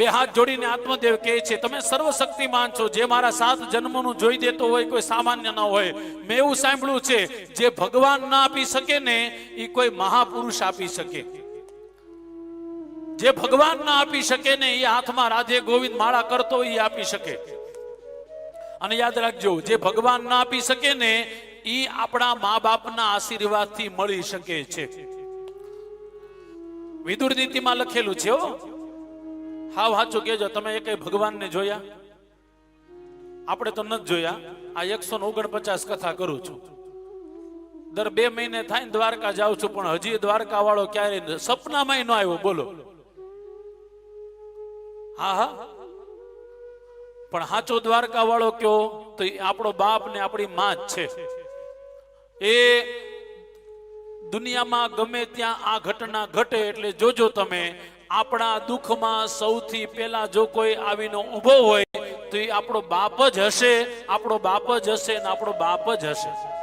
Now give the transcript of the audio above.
બે હાથ જોડીને આત્મદેવ કહે છે, તમે સર્વશક્તિમાન છો. જે મારા સાત જન્મનું જોઈ દેતો હોય, કોઈ સામાન્ય ન હોય. મેં એવું સાંભળ્યું છે, જે ભગવાન ના આપી શકે ને એ કોઈ મહાપુરુષ આપી શકે. જે ભગવાન ના આપી શકે ને એ હાથમાં રાધે ગોવિંદ માળા કરતો એ આપી શકે. અને યાદ રાખજો, જે ભગવાન ના આપી શકે ને એ આપણા મા બાપના આશીર્વાદથી મળી શકે છે. વિદુર નીતિમાં લખેલું છે હાવ સાચું કેજો તમે એક ભગવાનને જોયા? આપણે તો નથી જોયા. આ એકસો ઓગણપચાસ કથા કરું છું. દર બે મહિને થાય ને દ્વારકા જાઉં છું, પણ હજી દ્વારકા વાળો ક્યારે સપનામાં ન આવ્યો. બોલો. હા હા. પણ સાચો દ્વારકા વાળો કયો? તો આપણો બાપ ને આપણી માં જ છે. એ દુનિયામાં ગમે ત્યાં આ ઘટના ઘટે એટલે જોજો તમે આપણા દુઃખમાં સૌથી પહેલા જો કોઈ આવીને ઊભો હોય તો એ આપણો બાપ જ હશે, આપણો બાપ જ હશે ને આપણો બાપ જ હશે.